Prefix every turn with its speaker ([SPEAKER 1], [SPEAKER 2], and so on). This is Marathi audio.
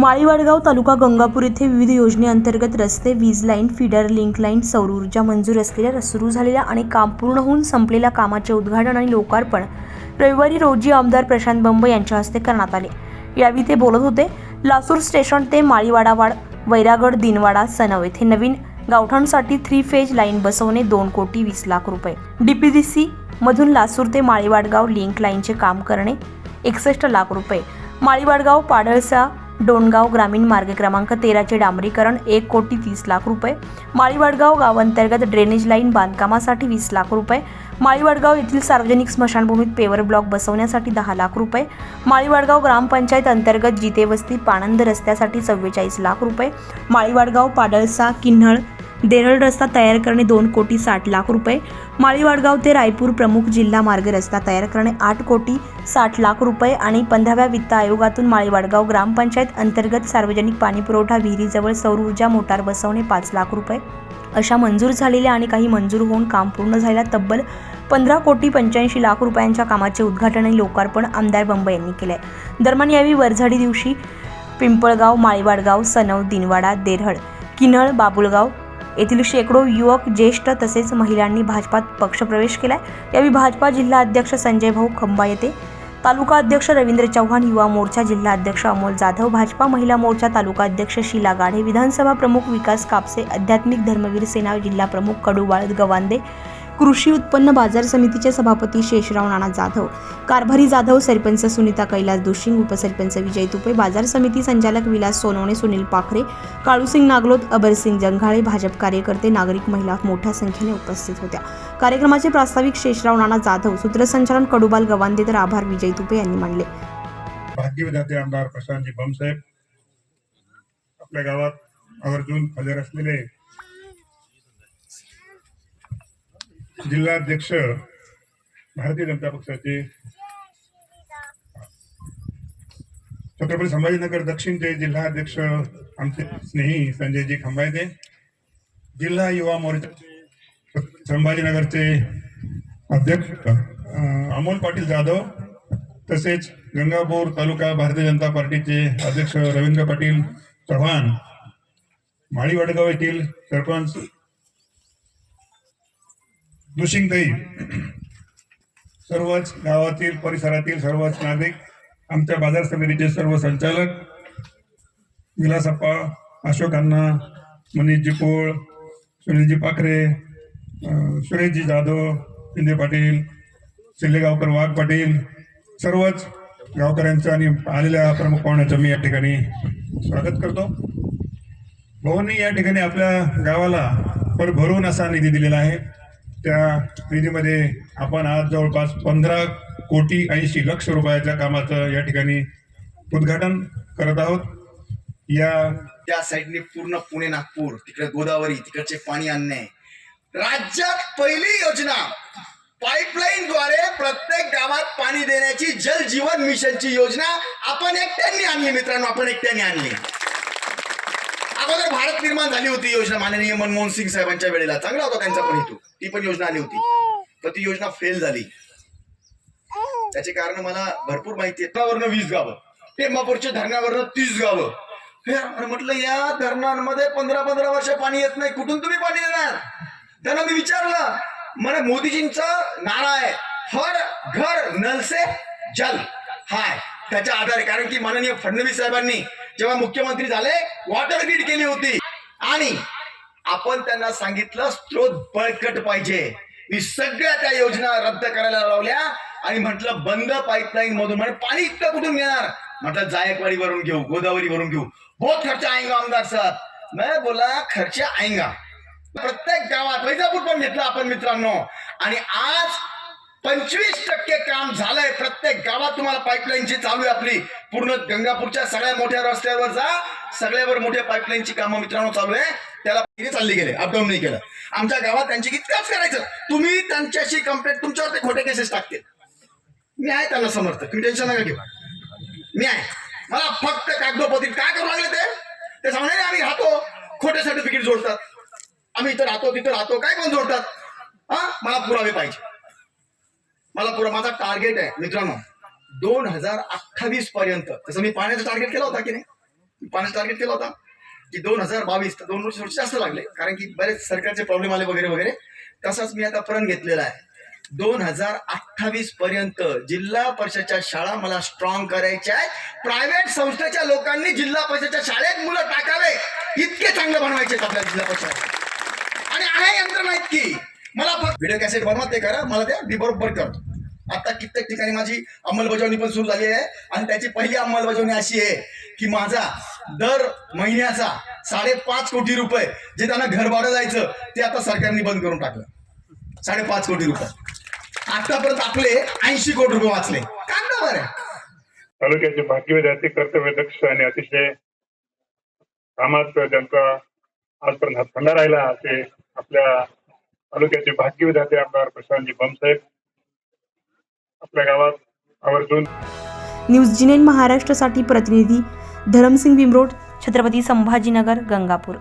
[SPEAKER 1] माळीवाडगाव तालुका गंगापूर येथे विविध योजनेअंतर्गत रस्ते वीज लाईन फीडर लिंक लाईन सौर ऊर्जा मंजूर असलेल्या सुरू झालेल्या आणि काम पूर्ण होऊन संपलेल्या कामाचे उद्घाटन आणि लोकार्पण रविवारी रोजी आमदार प्रशांत बंब यांच्या हस्ते करण्यात आले. यावेळी ते बोलत होते लासूर स्टेशन ते माळीवाडावाड वैरागड दिनवाडा सनव येथे नवीन गावठाणसाठी थ्री फेज लाईन बसवणे दोन कोटी वीस लाख रुपये. डीपीडीसी मधून लासूर ते माळीवाडगाव लिंक लाईनचे काम करणे एकसष्ट लाख रुपये. माळीवाडगाव पाडळसा डोणगाव ग्रामीण मार्ग क्रमांक तेराचे डांबरीकरण एक कोटी तीस लाख रुपये. माळीवडगाव गावांतर्गत ड्रेनेज लाईन बांधकामासाठी वीस लाख रुपये. माळीवडगाव येथील सार्वजनिक स्मशानभूमीत पेवर ब्लॉक बसवण्यासाठी दहा लाख रुपये. माळीवडगाव ग्रामपंचायत अंतर्गत जिते वस्ती पाणंद रस्त्यासाठी चव्वेचाळीस लाख रुपये. माळीवाडगाव पाडळसा किन्हळ देरळ रस्ता तयार करणे दोन कोटी साठ लाख रुपये. माळीवाडगाव ते रायपूर प्रमुख जिल्हा मार्ग रस्ता तयार करणे आठ कोटी साठ लाख रुपये आणि पंधराव्या वित्त आयोगातून माळीवाडगाव ग्रामपंचायत अंतर्गत सार्वजनिक पाणीपुरवठा विहिरीजवळ सौर ऊर्जा मोटार बसवणे पाच लाख रुपये. अशा मंजूर झालेल्या आणि काही मंजूर होऊन काम पूर्ण झालेल्या तब्बल पंधरा कोटी पंच्याऐंशी लाख रुपयांच्या कामाचे उद्घाटन आणि लोकार्पण आमदार बंब यांनी केले दरम्यान यावेळी वरझाडी दिवशी पिंपळगाव माळीवाडगाव सनव दिनवाडा देरहळ किनळ बाबुलगाव येथील शेकडो युवक ज्येष्ठ तसेच महिलांनी भाजपात पक्षप्रवेश केलाय. यावेळी भाजपा जिल्हा अध्यक्ष संजय भाऊ खंबा येते. तालुका अध्यक्ष रवींद्र चव्हाण युवा मोर्चा जिल्हा अध्यक्ष अमोल जाधव भाजपा महिला मोर्चा तालुका अध्यक्ष शीला गाढे विधानसभा प्रमुख विकास कापसे आध्यात्मिक धर्मवीर सेना जिल्हा प्रमुख कडू बाळद गवांदे कृषी उत्पन्न बाजार समितीचे सभापती शेषराव नाना जाधव कारभारी जाधव सरपंच सुनीता कैलास दुशिंग उपसरपंच विजय तुपे बाजार समिती संचालक विलास सोनवणे सुनील पाखरे काळूसिंग नागलोत अबरसिंग जंघाळे भाजप कार्यकर्ते नागरिक महिला मोठ्या संख्येने उपस्थित होत्या. कार्यक्रमाचे प्रास्ताविक शेषराव नाना जाधव सूत्रसंचालन कडुबाल गवांदे तर आभार विजय तुपे यांनी मानले.
[SPEAKER 2] भाग्यविधाते आमदार प्रशांतजी बमसाहेब आपल्या गावात आवर्जून हजर असलेले जिल्हाध्यक्ष भारतीय जनता पक्षाचे छत्रपती संभाजीनगर दक्षिणचे जिल्हाध्यक्ष आमचे स्नेही संजयजी खंबायते जिल्हा युवा मोर्चाचे संभाजीनगरचे अध्यक्ष अमोल पाटील जाधव तसेच गंगापूर तालुका भारतीय जनता पार्टीचे अध्यक्ष रवींद्र पाटील चव्हाण माळी वडगाव येथील सरपंच दुशिंगताई सर्वच गावातील परिसरातील सर्वच नागरिक आमच्या बाजार समितीचे सर्व संचालक विलासप्पा अशोक अण्णा मनीषजी पोळ सुनीलजी पाखरे सुरेशजी जाधव शिंदे पाटील शिल्लेगावकर वाघ पाटील सर्वच गावकऱ्यांचं आणि आलेल्या प्रमुख पाहुण्याचं मी या ठिकाणी स्वागत करतो. भाऊंनी या ठिकाणी आपल्या गावाला भरभरून असा निधी दिलेला आहे. त्या निधीमध्ये आपण आज जवळपास पंधरा कोटी ऐंशी लक्ष रुपयाच्या कामाचं या ठिकाणी उद्घाटन करत आहोत. या
[SPEAKER 3] त्या साईडने पूर्ण पुणे नागपूर तिकडे गोदावरी तिकडचे पाणी आणणे. राज्यात पहिली योजना पाईपलाईन द्वारे प्रत्येक गावात पाणी देण्याची जल जीवन मिशनची योजना आपण एकट्याने आणली मित्रांनो आपण एकट्याने आणली. अगोदर भारत निर्माण झाली होती योजना माननीय मनमोहन सिंग साहेबांच्या वेळेला. चांगला होता त्यांचा पण हेतू. ती पण योजना आली होती. पण ती योजना फेल झाली. त्याचे कारण मला भरपूर माहिती आहे. वीस गावं. टेंबापूरच्या धरणावरनं तीस गावं. म्हटलं या धरणांमध्ये पंधरा पंधरा वर्ष पाणी येत नाही. कुठून तुम्ही पाणी देणार? त्यांना मी विचारलं. म्हणे मोदीजींचा नारा आहे. हर घर नल से जल हाय. त्याच्या आधारे. कारण की माननीय फडणवीस साहेबांनी जेव्हा मुख्यमंत्री झाले वॉटर ग्रीड केली होती. आणि आपण त्यांना सांगितलं स्त्रोत बळकट पाहिजे. मी सगळ्या त्या योजना रद्द करायला लावल्या आणि म्हटलं बंद पाईपलाईन मधून म्हणजे पाणी इतकं कुठून घेणार म्हटलं जायकवाडी वरून घेऊ गोदावरी वरून घेऊ. बहुत खर्च आएगा आमदार सर मैं बोला खर्च आएगा. प्रत्येक गावात वैजापूर पण घेतला आपण मित्रांनो. आणि आज पंचवीस टक्के काम झालंय. प्रत्येक गावात तुम्हाला पाईपलाईनची चालू आहे आपली. पूर्ण गंगापूरच्या सगळ्या मोठ्या रस्त्यावर जा. सगळ्यावर मोठ्या पाईपलाईनची कामं मित्रांनो चालू आहे. त्याला चालली गेले अपडाऊन नाही केलं. आमच्या गावात त्यांची इतकंच करायचं. तुम्ही त्यांच्याशी कंप्लेंट तुमच्यावर ते खोटे केसेस टाकतील. मी आहे त्यांना समर्थ तुम्ही टेन्शन नका घेऊ. मी आहे. मला फक्त कागदोपत्री काय करू लागले ते? ते सांगणार नाही आम्ही राहतो. खोटे सर्टिफिकेट जोडतात. आम्ही इथं राहतो तिथं राहतो. काय कोण जोडतात? हा? मला पुरावे पाहिजे. मला पुरा माझा टार्गेट आहे मित्रांनो. दोन हजार अठ्ठावीस पर्यंत. जसं मी पाण्याचं टार्गेट केला होता की नाही? पाण्याचा पाण्याचं टार्गेट केला होता की दोन हजार बावीस तर दोन वर्ष जास्त लागले. कारण की बरेच सरकारचे प्रॉब्लेम आले वगैरे वगैरे. तसाच मी आता प्रण घेतलेला आहे. दोन हजार अठ्ठावीस पर्यंत जिल्हा परिषदच्या शाळा मला स्ट्रॉंग करायच्या आहेत. प्रायव्हेट संस्थेच्या लोकांनी जिल्हा परिषदच्या शाळेत मुलं टाकावे. इतके चांगलं बनवायचे आपल्या जिल्हा परिषद. आणि आहे यंत्रणा इतकी. मला व्हिडिओ कॅसेट बनवा ते करा मला द्या मी बरोबर करतो. आता कित्येक ठिकाणी माझी अंमलबजावणी पण सुरू झाली आहे आणि त्याची पहिली अंमलबजावणी अशी आहे की माझा दर महिन्याचा साडेपाच कोटी रुपये जे त्यांना घरबाडं जायचं ते आता सरकारने बंद करून टाकलं. साडेपाच कोटी रुपये. आतापर्यंत आपले ऐंशी कोटी रुपये वाचले. काय बरं
[SPEAKER 4] तालुक्याचे बाकी विद्यार्थी कर्तव्यदक्ष आणि अतिशय कामात त्यांचा आजपर्यंत हातखंडा राहिला असे आपल्या तालुक्याचे भाग्यविधाते आमदार प्रशांतजी बमसाहेब आपल्या गावात आवर्जून.
[SPEAKER 1] न्यूज जिनेन महाराष्ट्रासाठी प्रतिनिधी धरमसिंग बिमरोड छत्रपती संभाजीनगर गंगापूर.